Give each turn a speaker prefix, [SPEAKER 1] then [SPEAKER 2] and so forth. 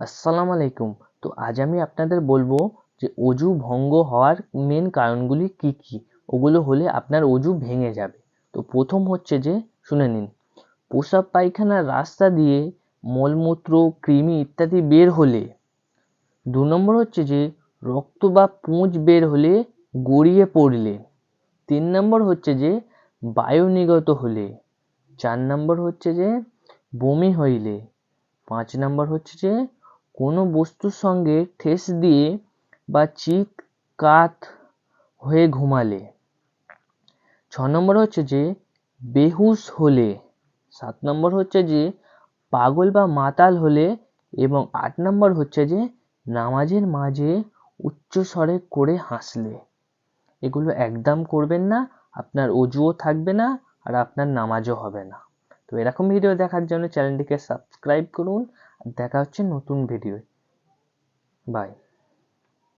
[SPEAKER 1] আসসালামু আলাইকুম। তো আজ আমি আপনাদের বলব যে অজু ভঙ্গ হওয়ার মেন কারণগুলি কি কি? ওগুলো হলে আপনার অজু ভেঙে যাবে। তো প্রথম হচ্ছে যে, শুনে নিন। প্রসাব পায়খানার রাস্তা দিয়ে মলমূত্র, কৃমি ইত্যাদি বের হলে। দু নম্বর হচ্ছে যে, রক্ত বা পুঁজ বের হলে গড়িয়ে পড়লে। তিন নম্বর হচ্ছে যে বায়ু নিগত হলে। চার নম্বর হচ্ছে যে, বমি হইলে। পাঁচ নম্বর হচ্ছে যে কোনো বস্তুর সঙ্গে ঠেস দিয়ে বা চিৎ কাত হয়ে ঘুমালে। ছ নম্বর হচ্ছে যে, বেহুশ হলে। সাত নম্বর হচ্ছে যে, পাগল বা মাতাল হলে এবং আট নম্বর হচ্ছে যে, নামাজের মাঝে উচ্চ স্বরে করে হাসলে। এগুলো একদম করবেন না, আপনার অজুও থাকবে না আর আপনার নামাজও হবে না। তো এরকম ভিডিও দেখার জন্য চ্যানেলটিকে সাবস্ক্রাইব করুন দেখা হচ্ছে নতুন ভিডিও বাই